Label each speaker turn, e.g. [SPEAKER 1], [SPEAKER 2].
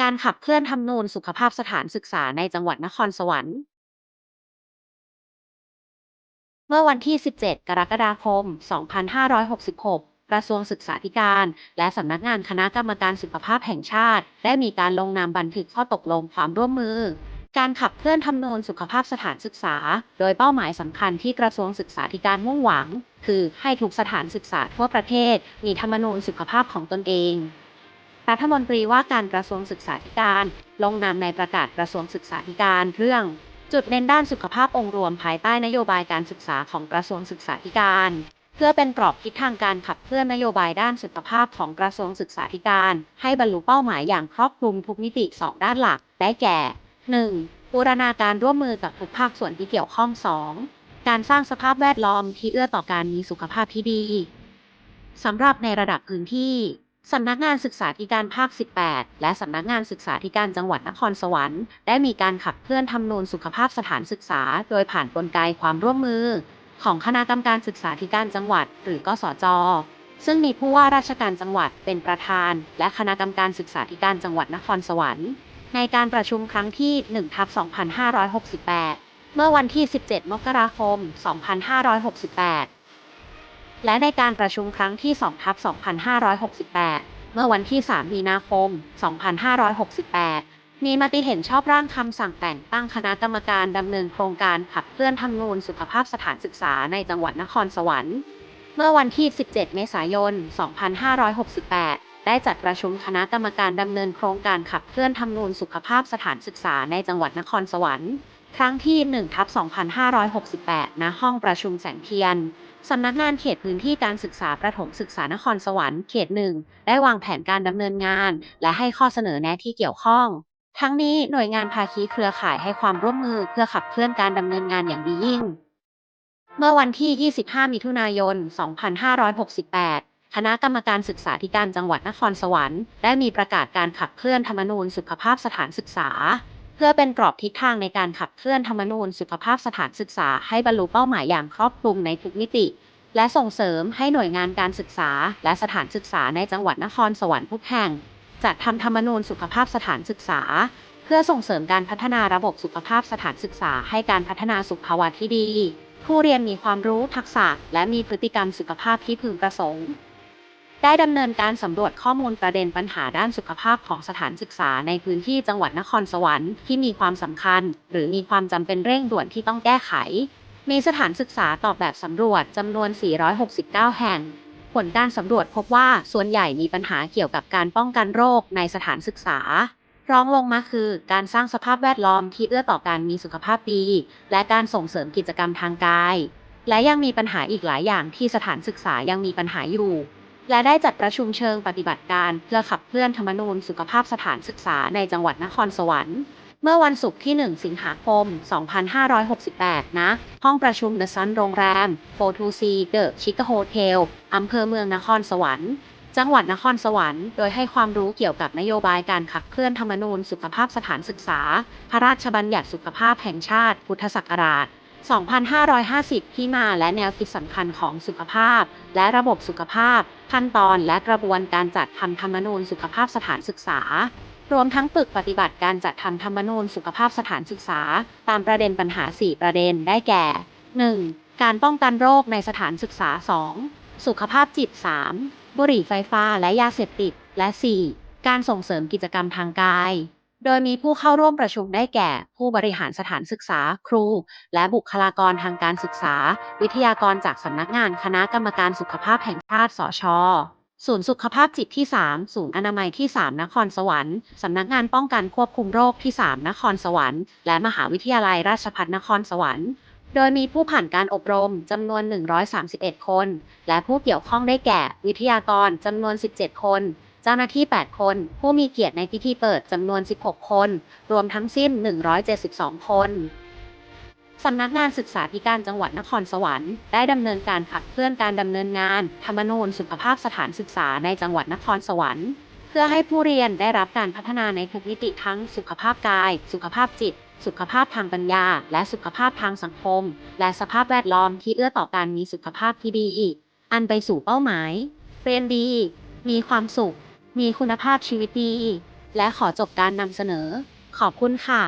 [SPEAKER 1] การขับเคลื่อนธรรมนูญสุขภาพสถานศึกษาในจังหวัดนครสวรรค์ เมื่อวันที่ 17 กรกฎาคม 2566 กระทรวงศึกษาธิการ และสำนักงานคณะกรรมการสุขภาพแห่งชาติ ได้มีการลงนามบันทึกข้อตกลงความร่วมมือ การขับเคลื่อนธรรมนูญสุขภาพสถานศึกษา โดยเป้าหมายสำคัญที่กระทรวงศึกษาธิการมุ่งหวัง คือให้ทุกสถานศึกษาทั่วประเทศมีธรรมนูญสุขภาพของตนเอง รัฐมนตรีว่าการกระทรวงศึกษาธิการ ลงนามในประกาศกระทรวงศึกษาธิการเรื่อง จุดเน้นด้านสุขภาพองค์รวมภายใต้นโยบายการศึกษาของกระทรวงศึกษาธิการ เพื่อเป็นกรอบทิศทางการขับเคลื่อนนโยบายด้านสุขภาพของกระทรวงศึกษาธิการ ให้บรรลุเป้าหมายอย่างครอบคลุมทุกมิติ 2 ด้านหลัก ได้แก่ 1. บูรณาการร่วมมือกับทุกภาคส่วนที่เกี่ยวข้อง 2. การสร้างสภาพแวดล้อมที่เอื้อต่อการมีสุขภาพที่ดีสำหรับในระดับพื้นที่ สำนักงานศึกษาธิการภาค 18 และสำนักงานศึกษาธิการจังหวัดนครสวรรค์ ได้มีการขับเคลื่อนธรรมนูญสุขภาพสถานศึกษา โดยผ่านกลไกความร่วมมือ ของคณะกรรมการศึกษาธิการจังหวัด หรือกสจ ซึ่งมีผู้ว่าราชการจังหวัดเป็นประธาน และคณะกรรมการศึกษาธิการจังหวัดนครสวรรค์ ในการประชุมครั้งที่1ทับ2568 เมื่อวันที่ 17 มกราคม 2568 และในการประชุมครั้งที่2ทับ2568 เมื่อวันที่ 3 มีนาคม 2568 มีมติเห็นชอบร่างคำสั่งแต่งตั้งคณะกรรมการดำเนินโครงการขับเคลื่อนธรรมนูญสุขภาพสถานศึกษาในจังหวัดนครสวรรค์ เมื่อวันที่ 17 เมษายน 2568ได้จัดประชุมคณะกรรมการดำเนินโครงการขับเคลื่อนธรรมนูญสุขภาพสถานศึกษาในจังหวัดนครสวรรค์ ครั้งที่1ทับ2568 ณ ห้องประชุมแสงเทียน สำนักงานเขตพื้นที่การศึกษาประถมศึกษานครสวรรค์เขตหนึ่งได้วางแผนการดำเนินงาน และให้ข้อเสนอแนะที่เกี่ยวข้อง ทั้งนี้หน่วยงานภาคีเครือข่ายให้ความร่วมมือเพื่อขับเคลื่อนการดำเนินงานอย่างดียิ่ง เมื่อวันที่ 25 มิถุนายน 2568 คณะกรรมการศึกษาธิการจังหวัดนครสวรรค์ได้มีประกาศการขับเคลื่อนธรรมนูญสุขภาพสถานศึกษา พื่อเป็นกรอบทิศทางในการขับเคลื่อนธรรมนูญสุขภาพสถานศึกษาให้บรรลุเป้าหมายอย่างครอบคลุมในทุกมิติ และส่งเสริมให้หน่วยงานการศึกษา และสถานศึกษาในจังหวัดนครสวรรค์ทุกแห่งจัดทำธรรมนูญสุขภาพสถานศึกษา เพื่อส่งเสริมการพัฒนาระบบสุขภาพสถานศึกษาให้การพัฒนาสุขภาวะที่ดี ผู้เรียนมีความรู้ทักษะ และมีพฤติกรรมสุขภาพที่พึงประสงค์ ได้ดำเนินการสำรวจข้อมูลประเด็นปัญหาด้านสุขภาพของสถานศึกษาในพื้นที่จังหวัดนครสวรรค์ที่มีความสำคัญ หรือมีความจำเป็นเร่งด่วนที่ต้องแก้ไข มีสถานศึกษาตอบแบบสำรวจจำนวน 469 แห่ง ผลการสำรวจพบว่าส่วนใหญ่มีปัญหาเกี่ยวกับการป้องกันโรคในสถานศึกษารองลงมาคือการสร้างสภาพแวดล้อมที่เอื้อต่อการมีสุขภาพดี และการส่งเสริมกิจกรรมทางกาย และยังมีปัญหาอีกหลายอย่างที่สถานศึกษายังมีปัญหาอยู่ และได้จัดประชุมเชิงปฏิบัติการเพื่อขับเคลื่อนธรรมนูญสุขภาพสถานศึกษาในจังหวัดนครสวรรค์ เมื่อวันศุกร์ที่ 1 สิงหาคม 2568 นะ ห้องประชุม The Sun โรงแรม424 The Chica Hotel อำเภอเมืองนครสวรรค์จังหวัดนครสวรรค์ โดยให้ความรู้เกี่ยวกับนโยบายการขับเคลื่อนธรรมนูญสุขภาพสถานศึกษา พระราชบัญญัติสุขภาพแห่งชาติ พุทธศักราช 2550 ที่มาและแนวคิดสำคัญของสุขภาพ และระบบสุขภาพ ขั้นตอนและกระบวนการจัดทำธรรมนูญสุขภาพสถานศึกษา รวมทั้งปึกปฏิบัติการจัดทำธรรมนูญสุขภาพสถานศึกษา ตามประเด็นปัญหา 4 ประเด็นได้แก่ 1. การป้องกันโรคในสถานศึกษา 2. สุขภาพจิต 3. บุหรี่ไฟฟ้าและยาเสพติด และ 4. การส่งเสริมกิจกรรมทางกาย โดยมีผู้เข้าร่วมประชุมได้แก่ ผู้บริหารสถานศึกษา ครู และบุคลากรทางการศึกษา วิทยากรจากสำนักงานคณะกรรมการสุขภาพแห่งชาติ สชศูนย์สุขภาพจิตที่ 3 ศูนย์อนามัยที่ 3 นครสวรรค์ สำนักงานป้องกันควบคุมโรคที่ 3 นครสวรรค์ และมหาวิทยาลัยราชภัฏนครสวรรค์ โดยมีผู้ผ่านการอบรมจำนวน 131 คน และผู้เกี่ยวข้องได้แก่ วิทยากรจำนวน 17 คน เจ้าหน้าที่ 8 คน ผู้มีเกียรติในพิธีเปิดจำนวน 16 คน รวมทั้งสิ้น 172 คนสำนักงานศึกษาธิการจังหวัดนครสวรรค์ ได้ดำเนินการขับเคลื่อนการดำเนินงาน ธรรมนูญสุขภาพสถานศึกษาในจังหวัดนครสวรรค์ เพื่อให้ผู้เรียนได้รับการพัฒนาในทุกมิติทั้งสุขภาพกาย สุขภาพจิต สุขภาพทางปัญญา และสุขภาพทางสังคม และสภาพแวดล้อมที่เอื้อต่อการมีสุขภาพที่ดีอีก อันไปสู่เป้าหมาย เรียนดี มีความสุข มีคุณภาพชีวิตดี และขอจบการนำเสนอ ขอบคุณค่ะ